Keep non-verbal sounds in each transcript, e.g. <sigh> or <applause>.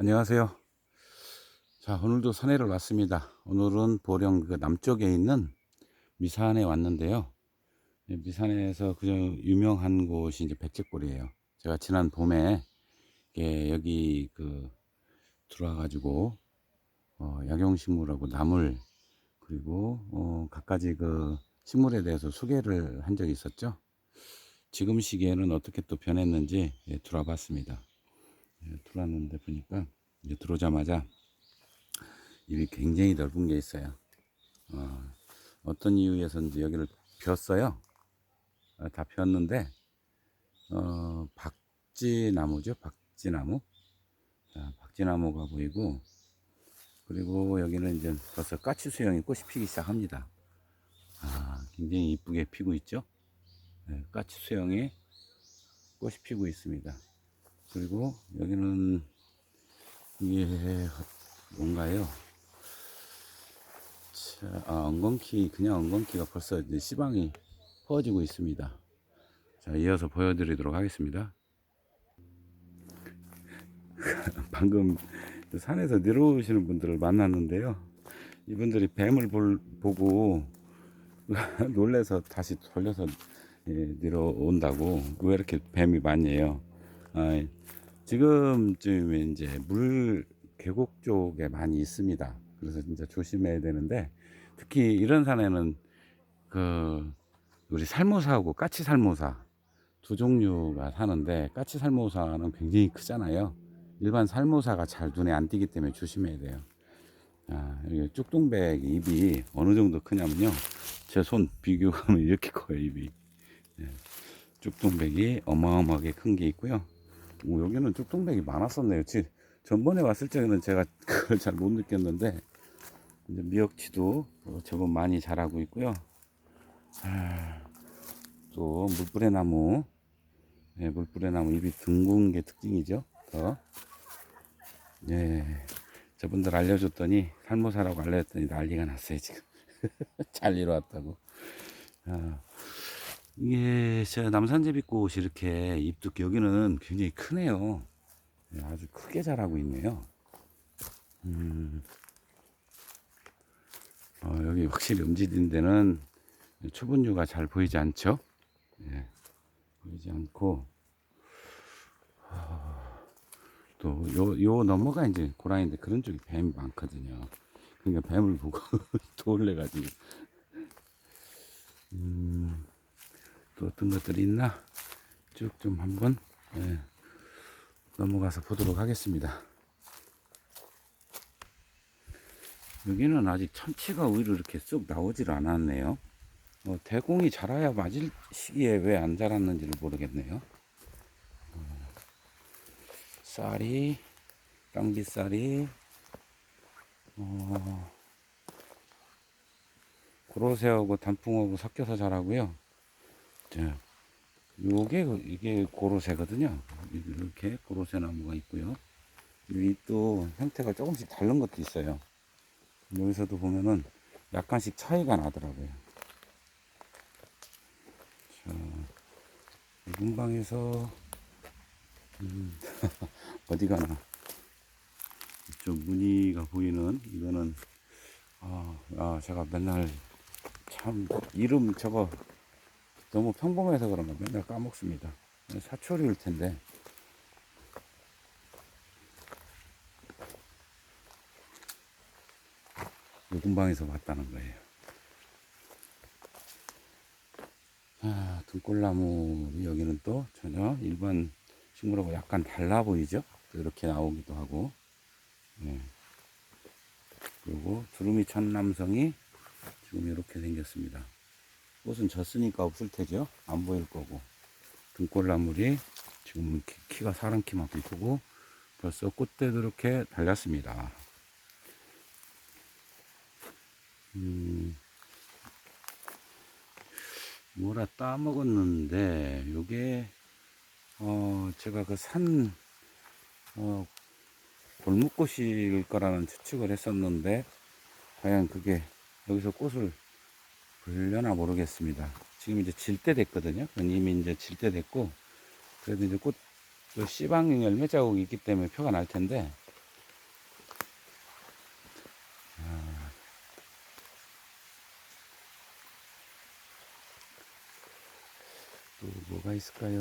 안녕하세요. 자, 오늘도 산에를 왔습니다. 오늘은 보령 그 남쪽에 있는 미산에 왔는데요. 예, 미산에서 그저 유명한 곳이 이제 백제골이에요. 제가 지난 봄에 예, 여기 그 들어와가지고 어, 약용식물하고 나물 그리고 어, 갖가지 그 식물에 대해서 소개를 한 적이 있었죠. 지금 시기에는 어떻게 또 변했는지 예, 들어와 봤습니다. 예, 들어왔는데 보니까 이제 들어오자마자 입이 굉장히 넓은 게 있어요. 어, 어떤 이유에서인지 여기를 폈어요. 아, 다 폈는데 어, 박쥐나무죠. 박쥐나무. 자, 박쥐나무가 보이고 그리고 여기는 이제 벌써 까치 수영이 꽃이 피기 시작합니다. 아, 굉장히 이쁘게 피고 있죠. 네, 까치 수영이 꽃이 피고 있습니다. 그리고 여기는 이게 뭔가요? 자, 아, 엉겅키 그냥 엉겅키가 벌써 이제 씨방이 퍼지고 있습니다. 자, 이어서 보여드리도록 하겠습니다. <laughs> 방금 산에서 내려오시는 분들을 만났는데요. 이분들이 뱀을 볼, 보고 <laughs> 놀래서 다시 돌려서 예, 내려온다고 왜 이렇게 뱀이 많이에요? 아, 지금쯤에 이제 물 계곡 쪽에 많이 있습니다. 그래서 진짜 조심해야 되는데 특히 이런 산에는 그 우리 살모사하고 까치 살모사 두 종류가 사는데 까치 살모사는 굉장히 크잖아요. 일반 살모사가 잘 눈에 안 띄기 때문에 조심해야 돼요. 아, 이게 쭉둥백 입이 어느 정도 크냐면요. 제 손 비교하면 <laughs> 이렇게 커요, 입이. 예, 쭉둥백이 어마어마하게 큰 게 있고요. 오, 여기는 쭉둥백이 많았었네요. 지, 전번에 왔을 적에는 제가 <laughs> 그걸 잘 못 느꼈는데, 이제 미역치도 어, 제법 많이 자라고 있고요. 아, 또 물뿌레 나무, 예, 물뿌레 나무 잎이 둥근 게 특징이죠. 더. 예, 저분들 알려줬더니 살모사라고 알려줬더니 난리가 났어요 지금. <laughs> 잘 이뤄왔다고. 아, 이게 저 남산제비꽃이 이렇게 잎도 여기는 굉장히 크네요. 예, 아주 크게 자라고 있네요. 음, 어, 여기 확실히 음지인 데는 초분류가 잘 보이지 않죠? 예, 보이지 않고 또 요 요 넘어가 이제 고라니인데 그런 쪽이 뱀이 많거든요. 그러니까 뱀을 보고 <laughs> 놀래가지고 음, 또 어떤 것들이 있나 쭉 좀 한번 예, 넘어가서 보도록 하겠습니다. 여기는 아직 참치가 오히려 이렇게 쑥 나오질 않았네요. 어, 대공이 자라야 맞을 시기에 왜 안 자랐는지를 모르겠네요. 어, 쌀이, 깡비쌀이, 어, 고로쇠하고 단풍하고 섞여서 자라고요. 자, 요게 그- 이게 고로쇠거든요. 이렇게 고로쇠 나무가 있고요. 이 또 형태가 조금씩 다른 것도 있어요. 여기서도 보면은 약간씩 차이가 나더라고요. 자, 이 문방에서 음, <laughs> 어디 가나 이쪽 무늬가 보이는 이거는 아, 아 제가 맨날 참 이름 저거 너무 평범해서 그런가 맨날 까먹습니다. 사초리일 텐데 요금방에서 봤다는 거예요. 아, 등골나무 여기는 또 전혀 일반 식물하고 약간 달라 보이죠? 또 이렇게 나오기도 하고. 예. 그리고 두루미 천남성이 지금 이렇게 생겼습니다. 꽃은 졌으니까 없을 테죠? 안 보일 거고. 등골나물이 지금 키- 키가 사람 키만큼 크고 벌써 꽃대도 이렇게 달렸습니다. 음, 뭐라 따먹었는데, 요게, 어, 제가 그 산, 어, 골목꽃일 거라는 추측을 했었는데, 과연 그게 여기서 꽃을 걸려나 모르겠습니다. 지금 이제 질 때 됐거든요. 이미 이제 질 때 됐고, 그래도 이제 꽃, 그 씨방 열매 자국이 있기 때문에 표가 날 텐데, 아. 또 뭐가 있을까요?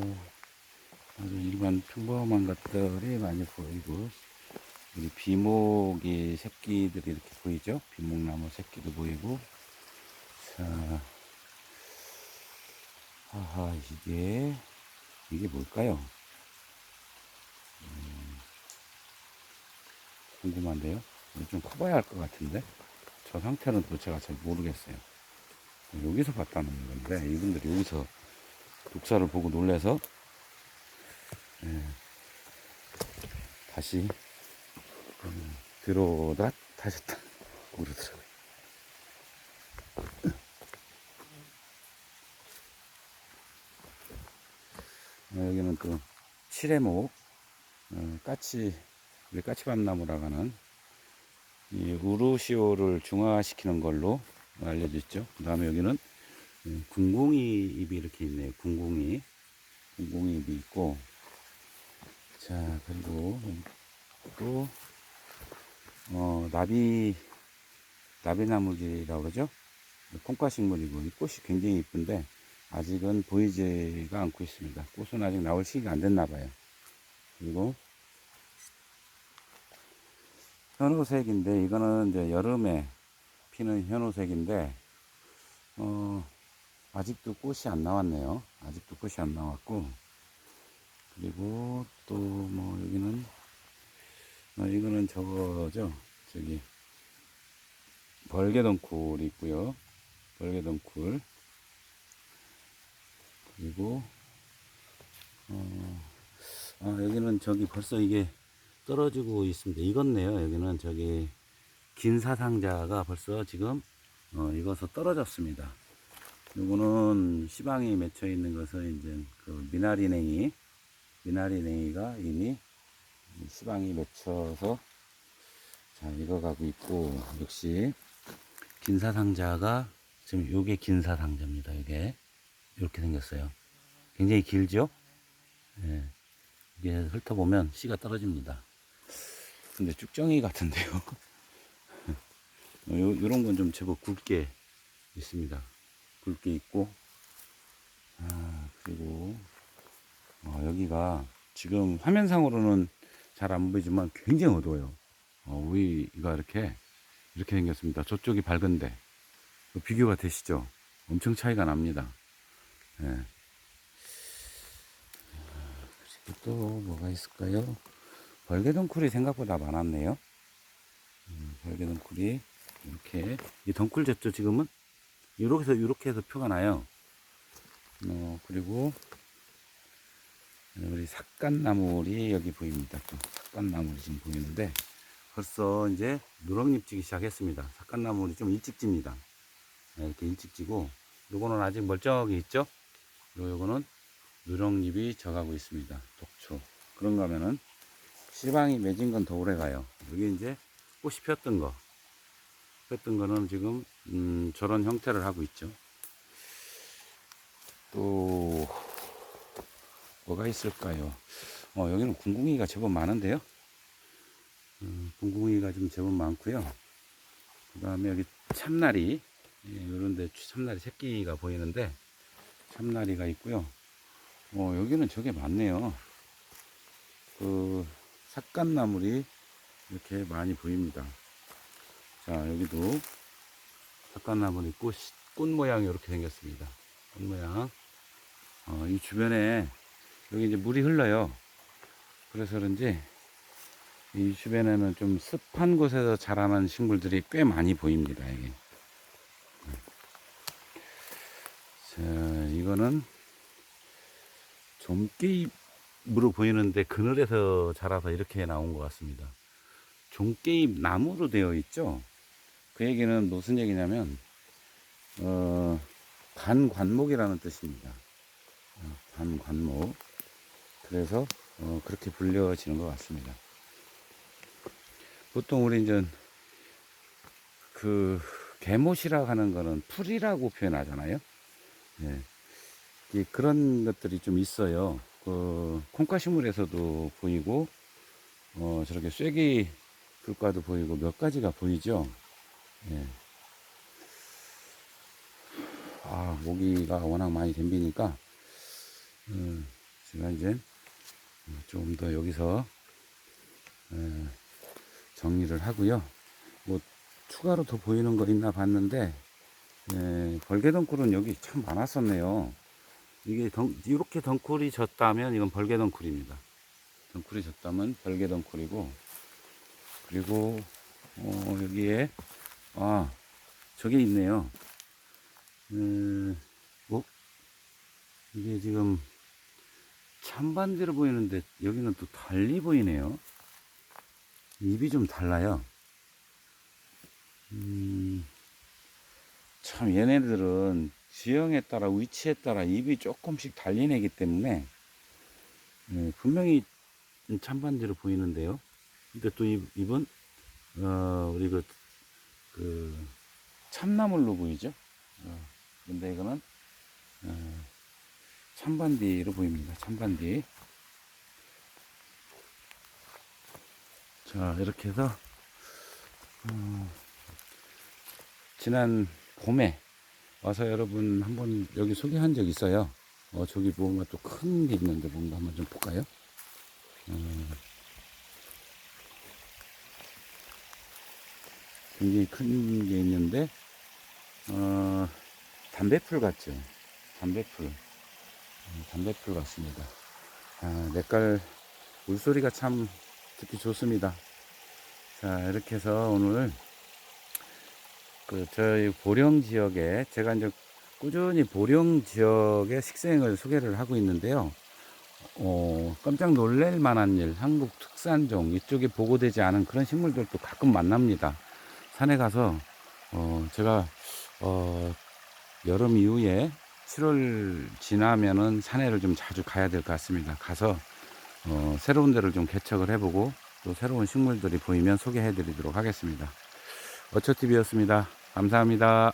아주 일반 평범한 것들이 많이 보이고, 우리 비목이 새끼들이 이렇게 보이죠? 비목나무 새끼도 보이고, 자 하하 이게 이게 뭘까요? 음, 궁금한데요. 좀 커봐야 할 것 같은데 저 상태는 또 제가 잘 모르겠어요. 여기서 봤다는 건데 이분들이 여기서 독사를 보고 놀래서 예, 다시 음, 들어오다 다시 다 그러더라고요. 여기는 또 칠해목 어, 까치 우리 까치밤나무라고 하는 이 우루시오를 중화시키는 걸로 알려져 있죠. 그 다음에 여기는 음, 궁궁이 잎이 이렇게 있네요. 궁궁이 궁궁이 잎이 있고 자 그리고 또 어, 나비 나비나무지라고 그러죠. 콩과식물이고 이 꽃이 굉장히 이쁜데 아직은 보이지가 않고 있습니다. 꽃은 아직 나올 시기가 안 됐나 봐요. 그리고 현우색인데 이거는 이제 여름에 피는 현우색인데 어 아직도 꽃이 안 나왔네요. 아직도 꽃이 안 나왔고 그리고 또 뭐 여기는 어, 이거는 저거죠. 저기 벌개덩쿨이 있고요. 벌개덩쿨 그리고 어, 아, 여기는 저기 벌써 이게 떨어지고 있습니다. 익었네요. 여기는 저기 긴 사상자가 벌써 지금 어, 익어서 떨어졌습니다. 요거는 시방이 맺혀 있는 것은 이제 그 미나리냉이 미나리냉이가 이미 시방이 맺혀서 자 익어가고 있고 역시 긴 사상자가 지금 요게 긴 사상자입니다. 이게 이렇게 생겼어요. 굉장히 길죠? 예. 이게 훑어보면 씨가 떨어집니다. 근데 쭉정이 같은데요. 어, <laughs> 요, 요런 건 좀 제법 굵게 있습니다. 굵게 있고, 아, 그리고, 어, 여기가 지금 화면상으로는 잘 안 보이지만 굉장히 어두워요. 어, 위가 이렇게, 이렇게 생겼습니다. 저쪽이 밝은데, 그 비교가 되시죠? 엄청 차이가 납니다. 예. 그리고 또 뭐가 있을까요? 벌개덩쿨이 생각보다 많았네요. 음, 벌개덩쿨이 이렇게 이 덩쿨 졌죠 지금은 이렇게 해서 이렇게 해서 표가 나요. 어 그리고 우리 삭간나물이 여기 보입니다. 또 삭간나물이 지금 보이는데 벌써 이제 누렁잎 지기 시작했습니다. 삭간나물이 좀 일찍 집니다. 네, 이렇게 일찍 지고 요거는 아직 멀쩡하게 있죠. 그리고 요거는 누렁잎이 져가고 있습니다. 독초. 그런가 하면은 시방이 맺은 건 더 오래 가요. 여기 이제 꽃이 폈던 거. 폈던 거는 지금, 음, 저런 형태를 하고 있죠. 또, 뭐가 있을까요? 어, 여기는 궁궁이가 제법 많은데요. 음, 궁궁이가 좀 제법 많고요. 그 다음에 여기 참나리, 예, 요런데 참나리 새끼가 보이는데, 참나리가 있고요. 어, 여기는 저게 많네요. 그, 삭간나물이 이렇게 많이 보입니다. 자, 여기도 삭간나물이 꽃, 꽃 모양이 이렇게 생겼습니다. 꽃 모양. 어, 이 주변에, 여기 이제 물이 흘러요. 그래서 그런지, 이 주변에는 좀 습한 곳에서 자라는 식물들이 꽤 많이 보입니다, 이게. 자, 이거는 좀깨잎으로 보이는데 그늘에서 자라서 이렇게 나온 것 같습니다. 종깨잎 나무로 되어 있죠. 그 얘기는 무슨 얘기냐면 어, 반관목이라는 뜻입니다. 어, 반관목. 그래서 어, 그렇게 불려지는 것 같습니다. 보통 우리 이제 그 개못이라고 하는 거는 풀이라고 표현하잖아요. 예. 이 그런 것들이 좀 있어요. 그 콩가시물에서도 보이고 어 저렇게 쐐기 불과도 보이고 몇 가지가 보이죠. 예. 아 모기가 워낙 많이 덤비니까 어, 제가 이제 좀 더 여기서 어, 정리를 하고요. 뭐 추가로 더 보이는 거 있나 봤는데 예, 벌개덩굴은 여기 참 많았었네요. 이게 덩, 이렇게 덩굴이 졌다면 이건 벌개 덩굴입니다. 덩굴이 졌다면 벌개 덩굴이고 그리고 어, 여기에 아 저게 있네요. 음, 어? 이게 지금 찬반대로 보이는데 여기는 또 달리 보이네요. 입이 좀 달라요. 음, 참 얘네들은 지형에 따라 위치에 따라 입이 조금씩 달린 애기 때문에 예, 분명히 찬반대로 보이는데요. 근데 또 입, 입은 어, 우리 그, 그 참나물로 보이죠. 어, 근데 이거는 어, 찬반디로 보입니다. 찬반디. 자 이렇게 해서 어, 지난 봄에 와서 여러분 한번 여기 소개한 적 있어요. 어, 저기 뭔가 또 큰 게 있는데 뭔가 한번 좀 볼까요? 어, 굉장히 큰 게 있는데, 어, 담배풀 같죠? 담배풀. 어, 담배풀 같습니다. 아, 냇갈 물소리가 참 듣기 좋습니다. 자, 이렇게 해서 오늘 그 저희 보령 지역에 제가 이제 꾸준히 보령 지역의 식생을 소개를 하고 있는데요. 어, 깜짝 놀랄 만한 일, 한국 특산종 이쪽에 보고되지 않은 그런 식물들도 가끔 만납니다. 산에 가서 어, 제가 어, 여름 이후에 7월 지나면은 산에를 좀 자주 가야 될 것 같습니다. 가서 어, 새로운 데를 좀 개척을 해보고 또 새로운 식물들이 보이면 소개해 드리도록 하겠습니다. 어처TV였습니다. 감사합니다.